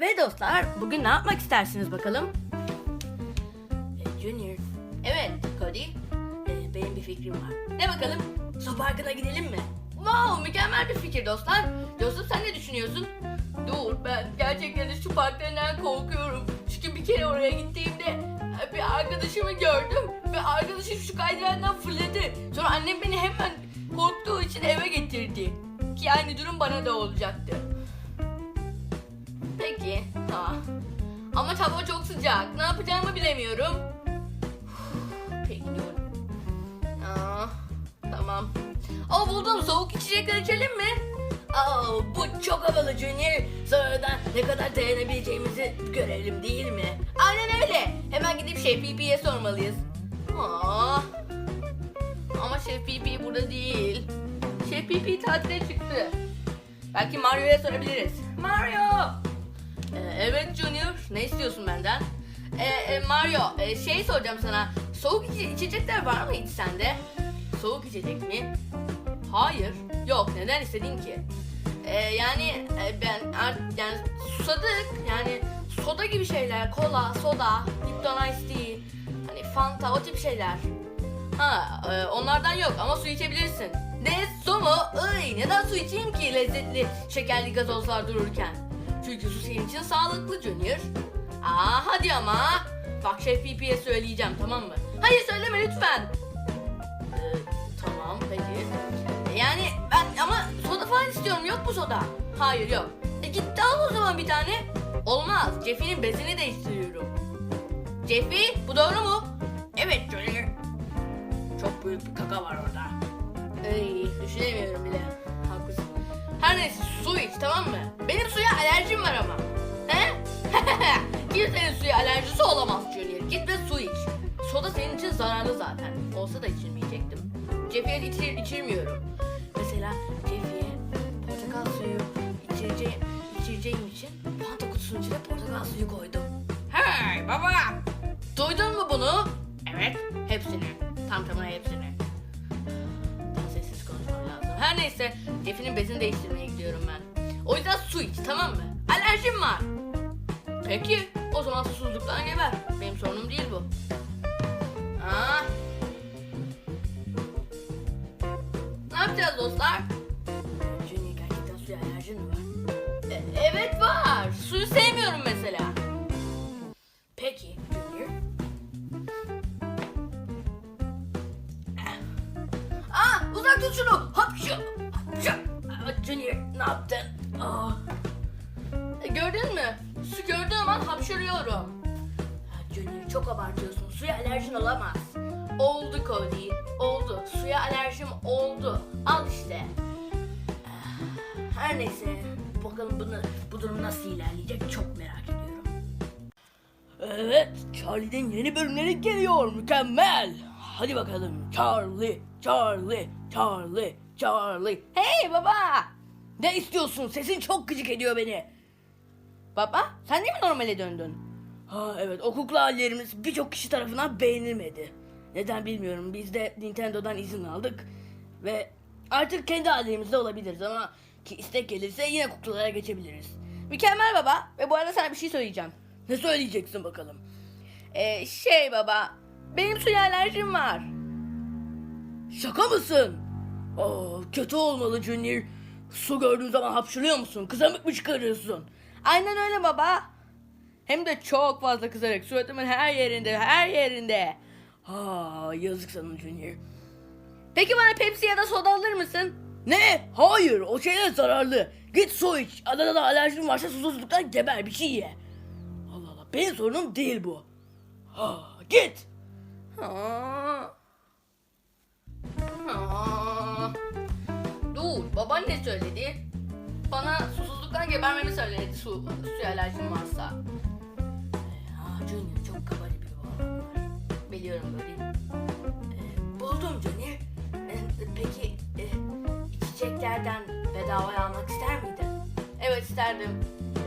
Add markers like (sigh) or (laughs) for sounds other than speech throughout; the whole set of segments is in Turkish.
Ve dostlar bugün ne yapmak istersiniz bakalım? Junior. Evet Cody. E, benim bir fikrim var. Ne bakalım? Su parkına gidelim mi? Wow mükemmel bir fikir dostlar. Joseph sen ne düşünüyorsun? Dur ben gerçekten de su parklarından korkuyorum. Çünkü bir kere oraya gittiğimde e, bir arkadaşımı gördüm. Ve arkadaşım şu kaydırağından fırladı. Sonra annem beni hemen korktuğu için eve getirdi. Ki aynı durum bana da olacaktı. Peki, tamam. Ama hava çok sıcak. Ne yapacağımı bilemiyorum. Dur. Aa, tamam. Aa buldum. Soğuk içecekler içelim mi? Aa, bu çok havalı Junior. Sonradan ne kadar dayanabileceğimizi görelim değil mi? Aynen öyle. Hemen gidip Şef Pipi'ye sormalıyız. Aa, ama Şef Pipi burada değil. Şef Pipi tatile çıktı. Belki Mario'ya sorabiliriz. Mario! Junior, ne istiyorsun benden? Ee, Mario, e, şey soracağım sana. Soğuk içe- içecekler var mı hiç sende? Soğuk içecek mi? Hayır. Yok, neden istedin ki? Ee, yani e, ben art- yani susadık. Yani soda gibi şeyler, kola, soda, Lipton Ice Tea, hani Fanta o tip şeyler. Ha, onlardan yok ama su içebilirsin. Ne su mu? Iy, neden su içeyim ki lezzetli şekerli gazozlar dururken? Çünkü su senin için sağlıklı Junior. Aa hadi ama. Bak Şef Pipi'ye söyleyeceğim tamam mı? Hayır söyleme lütfen. Ee, tamam peki. E, Yani ben ama soda falan istiyorum yok mu soda? Hayır yok. E git al o zaman bir tane. Olmaz. Jeffy'nin bezini değiştiriyorum. Jeffy bu doğru mu? Evet Junior. Çok büyük bir kaka var orada. Ey, düşünemiyorum bile. Haklısın. Her neyse su iç tamam mı? Benim suya (laughs) Kimsenin suya alerjisi olamaz Junior. Git ve su iç. Soda senin için zararlı zaten. Olsa da içirmeyecektim. Jeffy'ye içir, içirmiyorum. Mesela Jeffy'ye portakal suyu içireceğim, içireceğim için fanta kutusunun içine portakal suyu koydum. Hey baba! Duydun mu bunu? Evet. Hepsini. Tam tamına hepsini. Daha sessiz konuşmam lazım. Her neyse, Jeffy'nin bezini değiştirmeye gidiyorum ben. O yüzden su iç, tamam mı? Alerjim var. Peki, o zaman susuzluktan geber. Benim sorunum değil bu. Aa. Ne yapacağız dostlar? Junior gerçekten suya alerjin mi var? E- evet var. Suyu sevmiyorum mesela. Peki Junior. Aa uzak tut şunu. Hapşu. Hapşu. Aa, Junior ne yaptın? Aa. E, gördün mü? Su gördüğüm an hapşırıyorum. Ha, Junior çok abartıyorsun. Suya alerjin olamaz. Oldu Cody. Oldu. Suya alerjim oldu. Al işte. Her neyse. Bakalım bunu, bu durum nasıl ilerleyecek çok merak ediyorum. Evet, Charlie'den yeni bölümleri geliyor. Mükemmel. Hadi bakalım. Charlie, Charlie, Charlie, Charlie. Hey baba! Ne istiyorsun? Sesin çok gıcık ediyor beni. Baba, sen de mi normale döndün? Ha evet, o kukla hallerimiz birçok kişi tarafından beğenilmedi. Neden bilmiyorum. Biz de Nintendo'dan izin aldık ve artık kendi hallerimizde olabiliriz ama ki istek gelirse yine kuklalara geçebiliriz. Mükemmel baba ve bu arada sana bir şey söyleyeceğim. Ne söyleyeceksin bakalım? Ee, şey baba, benim suya alerjim var. Şaka mısın? Aa, kötü olmalı Junior. Su gördüğün zaman hapşırıyor musun? Kızamık mı çıkarıyorsun? Aynen öyle baba. Hem de çok fazla kızarak suratımın her yerinde, her yerinde. Ha, yazık sana Junior. Peki bana Pepsi ya da soda alır mısın? Ne? Hayır, o şeyler zararlı. Git su iç. Adada da alerjin varsa susuzluktan geber bir şey ye. Allah Allah, benim sorunum değil bu. Ha, git. Ha. Ha. Dur, baban ne söyledi? Bana susuzluktan gebermemi söyledi su, suya alerjim varsa. Ha, Junior çok kabaca bir var. Biliyorum böyle. Ee, buldum Junior. Ee, peki e, içeceklerden bedavaya almak ister miydin? Evet isterdim.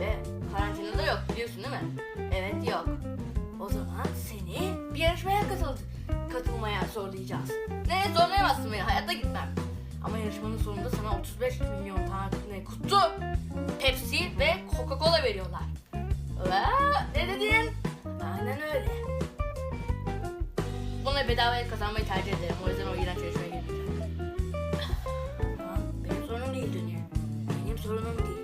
Ve karantinada yok biliyorsun değil mi? Evet yok. O zaman seni bir yarışmaya katıl katılmaya zorlayacağız. Ne zorlayamazsın beni hayatta gitmem. Ama yarışmanın sonunda sana 35 milyon tane kutu, kola veriyorlar. Aa, ne dedin? Aynen öyle. Bunu bedavaya kazanmayı tercih ederim. O yüzden o iğrenç yarışmaya girmeyeceğim. Ah, benim sorunum değil dünya. Benim sorunum değil.